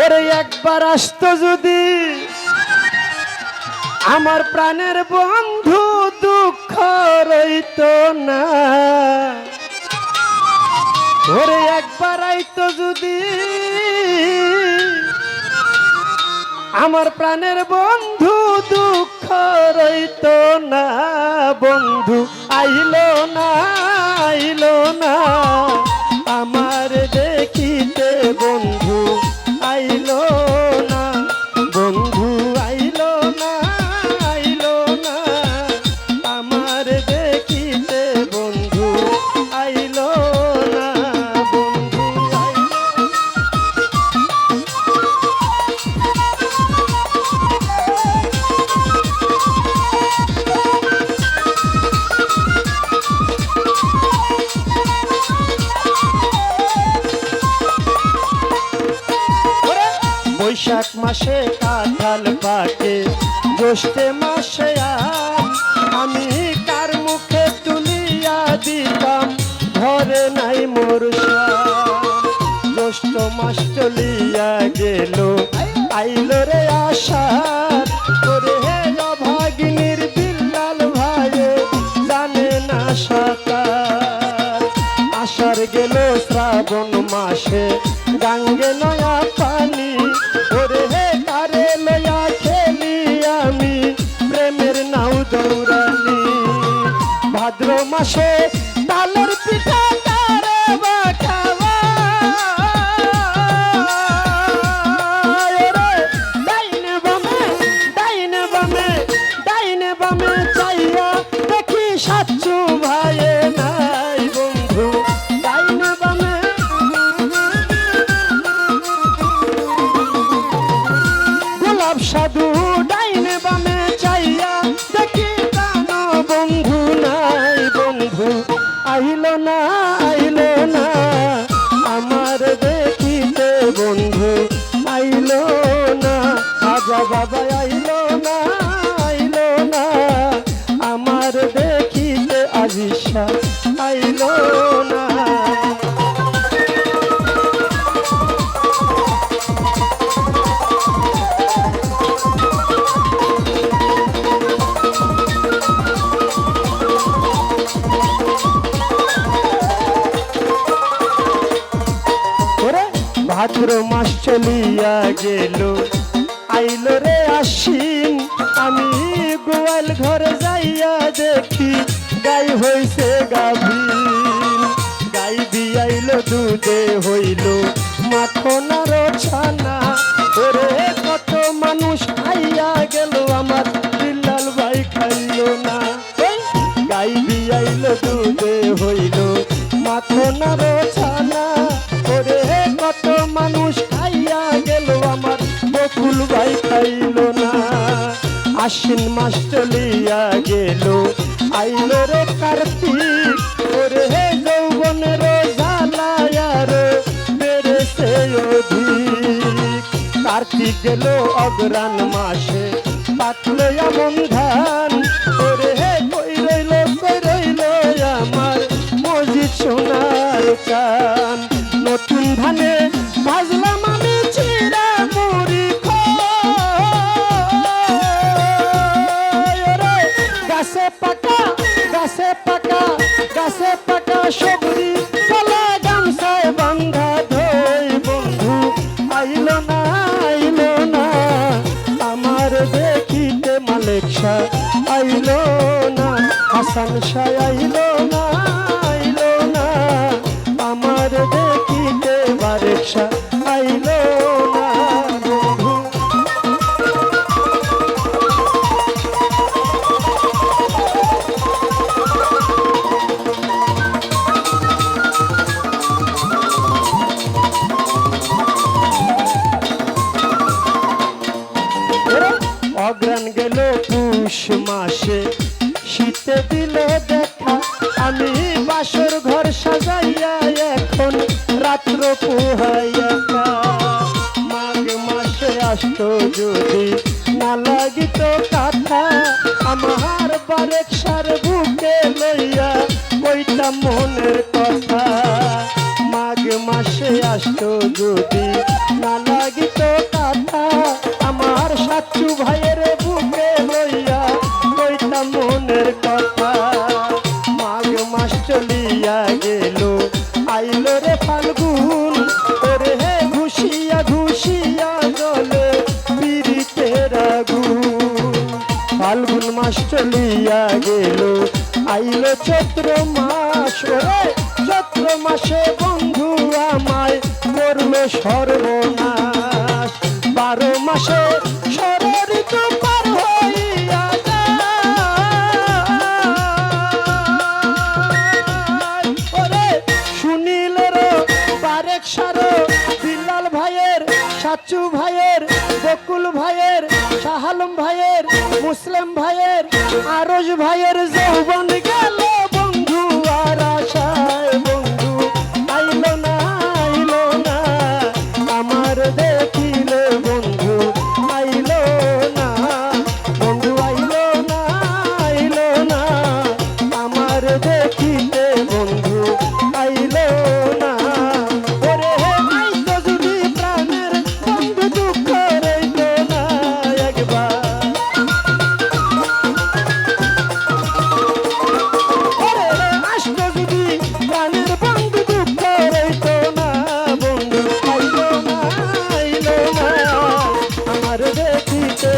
ওরে একবার আসতো যদি আমার প্রাণের বন্ধু দুঃখ রইত না। ওরে একবার আইতো যদি আমার প্রাণের বন্ধু দুঃখ রইত না। বন্ধু আইলো বৈশাখ মাসে কাঁঠাল পাকে, জ্যৈষ্ঠে মাসে আম। কার মুখে তুলিয়া দিতাম ঘরে নাই মোর। জ্যৈষ্ঠ মাস চলিয়া গেল, আইল রে আশার করে হে অভাগিনীর বিল্লাল ভাইয়ে, জানে না সাঁতার আষাঢ় গেল শ্রাবণ মাসে, গাঙ্গে নয়া পানি মাসে আজিসা আইল না। ভাদ্র মাস চলিয়া গেল। আইল রে আশ্বিন আমি গোয়াল ঘরে দুধে হইল। মাখনার ছানা, ওরে কত মানুষ খাইয়া গেল আমার বিল্লাল ভাই খাইল না। গাই দিয়াইল দুধে হইল। মাখনার ছানা, ওরে কত মানুষ খাইয়া গেল আমার, বকুল ভাই খাইল না। আশ্বিন মাস চলিয়া গেল, আইল রে কার্তিক, ওরে যৌবনের কার্তিক গেল অগ্রাণ মাসে। পাতলে এমন ধান, ওরে হে কই রইল কই রইল আমার মসজিদ সোনার কান নতুন ধানে ভাজলাম আমি চিরা মুড়ি গাছে পাকা গাছে পাকা গাছে পাকা সবরি শাহ আইল না আইল না। আমার দেখিতে শাহ আইল না অগ্রাণ মাসে। শীতে দিল দেখা, আমি বাসর ঘর সাজাইয়া এখন রাত্র পোহাইয়া মাঘ মাসে আসতো যদি না লাগিত কাথা, আমার বারেক সার বুকে লইয়া কইতা মনের কথা। মাঘ মাসে আসতো যদি চলিয়া গেল। আইলো চৈত্র মাস, ওরে চৈত্র মাসে বন্ধু আমায় করল সর্বনাশ। বারো মাসে হইয়া ভাইয়ের, সাচু ভাইয়ের, বকুল ভাইয়ের মুসলিম ভাইয়ের আরজ ভাইয়ের যৌবন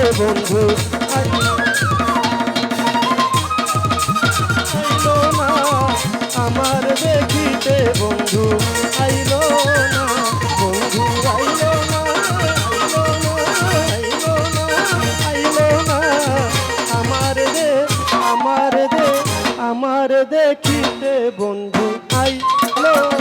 রে বন্ধু। আইলো না আমার দেখিতে বন্ধু, আইলো বন্ধু না আমার দে আমার দে দেখিতে বন্ধু, আইলো